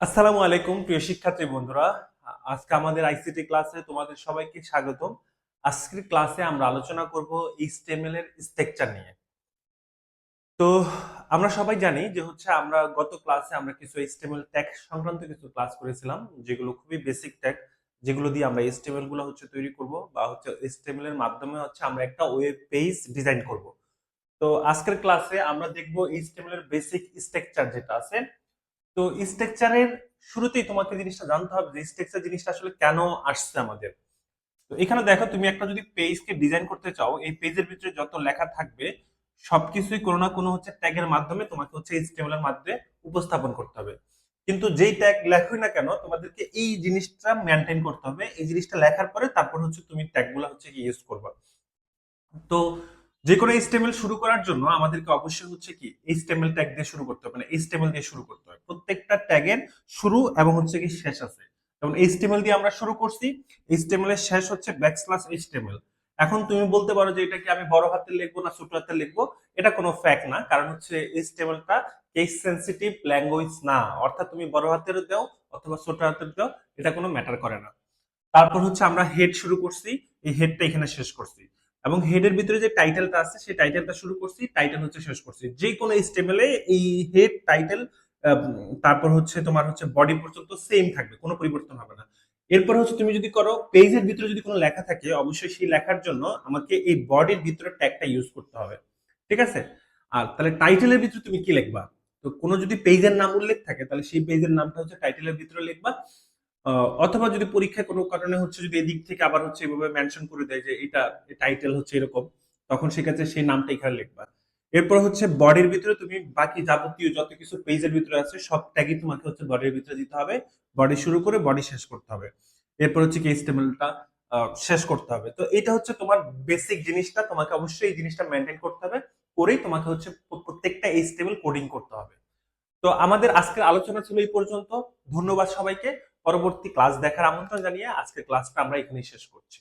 আসসালামু আলাইকুম, প্রিয় শিক্ষার্থী বন্ধুরা। আজকে আমাদের আইসিটি ক্লাসে তোমাদের সবাইকে স্বাগতম। আজকের ক্লাসে আমরা আলোচনা করব এইচটিএমএল এর স্ট্রাকচার নিয়ে। তো, আমরা সবাই জানি যে হচ্ছে আমরা গত ক্লাসে আমরা কিছু এইচটিএমএল ট্যাগ সংক্রান্ত কিছু ক্লাস করেছিলাম, যেগুলো খুবই বেসিক ট্যাগ যেগুলো দিয়ে আমরা এইচটিএমএলগুলো হচ্ছে তৈরি করব বা হচ্ছে এইচটিএমএল এর মাধ্যমে হচ্ছে আমরা একটা ওয়েব পেজ ডিজাইন করব। তো, আজকের ক্লাসে আমরা দেখব এইচটিএমএল এর বেসিক স্ট্রাকচার যেটা আছে তো স্ট্রাকচারের শুরুতেই তোমাকে জিনিসটা জানতে হবে যে স্ট্রাকচার জিনিসটা আসলে কেন আসছে আমাদের। তো এখানে দেখো, তুমি একটা যদি পেজকে ডিজাইন করতে চাও, এই পেজের ভিতরে যত লেখা থাকবে, সবকিছুই কোনো না কোনো হচ্ছে ট্যাগের মাধ্যমে তোমাকে হচ্ছে এইচটিএমএল এর মাধ্যমে উপস্থাপন করতে হবে। কিন্তু যেই ট্যাগ লেখোই না কেন, তোমাদেরকে এই জিনিসটা মেনটেন করতে হবে। এই জিনিসটা লেখার পরে তারপর হচ্ছে তুমি ট্যাগগুলো হচ্ছে কি ইউজ করবা। তো যে কোনো এইচটিএমএল শুরু করার জন্য আমাদেরকে অবশ্যই হচ্ছে কি এইচটিএমএল ট্যাগ দিয়ে শুরু করতে হবে মানে এইচটিএমএল দিয়ে শুরু করতে হবে। প্রত্যেকটা ট্যাগের শুরু এবং হচ্ছে কি শেষ আছে। যেমন এইচটিএমএল দিয়ে আমরা শুরু করছি এইচটিএমএল এর শেষ হচ্ছে ব্যাকস্ল্যাশ এইচটিএমএল এখন তুমি বলতে পারো যে এটা কি আমি বড় হাতে লিখব না ছোট হাতে লিখব? এটা কোনো ফ্যাক্ট না, কারণ হচ্ছে এইচটিএমএলটা কেস সেনসিটিভ ল্যাঙ্গুয়েজ না। অর্থাৎ তুমি বড় হাতের দাও অথবা ছোট হাতের দাও, এটা কোনো ম্যাটার করে না। তারপর হচ্ছে আমরা হেড শুরু করছি, এই হেডটা এখানে শেষ করছি। এবং হেডের ভিতরে যে টাইটেলটা আছে, সেই টাইটেলটা শুরু করছি টাইটেল হচ্ছে শেষ করছি। যে কোনো স্টেমেলে এই হেড টাইটেল তারপর হচ্ছে তোমার হচ্ছে বডি পর্যন্ত সেম থাকবে, কোনো পরিবর্তন হবে না। এরপর হচ্ছে তুমি যদি করো পেজের ভিতরে যদি কোনো লেখা থাকে, অবশ্যই সেই লেখার জন্য আমাকে এই বডির ভিতরে ট্যাগটা ইউজ করতে হবে। ঠিক আছে? আর তাহলে টাইটেলের ভিতরে তুমি কি লিখবা? তো কোনো যদি পেজের নাম উল্লেখ থাকে, তাহলে সেই পেজের নামটা হচ্ছে টাইটেলের ভিতরে লিখবা। অথবা যদি পরীক্ষায় কোনো কারণে হচ্ছে যদি এদিক থেকে আবার হচ্ছে এভাবে মেনশন করে দেয় যে এটা টাইটেল হচ্ছে এরকম, তখন সেক্ষেত্রে সেই নামটা এখানে লিখবা। এরপর হচ্ছে বডির ভিতরে তুমি বাকি যাবতীয় যত কিছু পেজের ভিতরে আছে, সব ট্যাগই তোমাকে হচ্ছে বডির ভিতরে দিতে হবে। বডি শুরু করে বডি শেষ করতে হবে। এরপর হচ্ছে কি স্টেমেলটা শেষ করতে হবে। তো এটা হচ্ছে তোমার বেসিক জিনিসটা। তোমাকে অবশ্যই এই জিনিসটা মেনটেন করতে হবে। করেই তোমাকে হচ্ছে প্রত্যেকটা এই স্টেবল কোডিং করতে হবে। তো আমাদের আজকের আলোচনা ছিল এই পর্যন্ত। ধন্যবাদ সবাইকে। পরবর্তী ক্লাস দেখার আমন্ত্রণ জানিয়ে আজকের ক্লাসটা আমরা এখানেই শেষ করছি।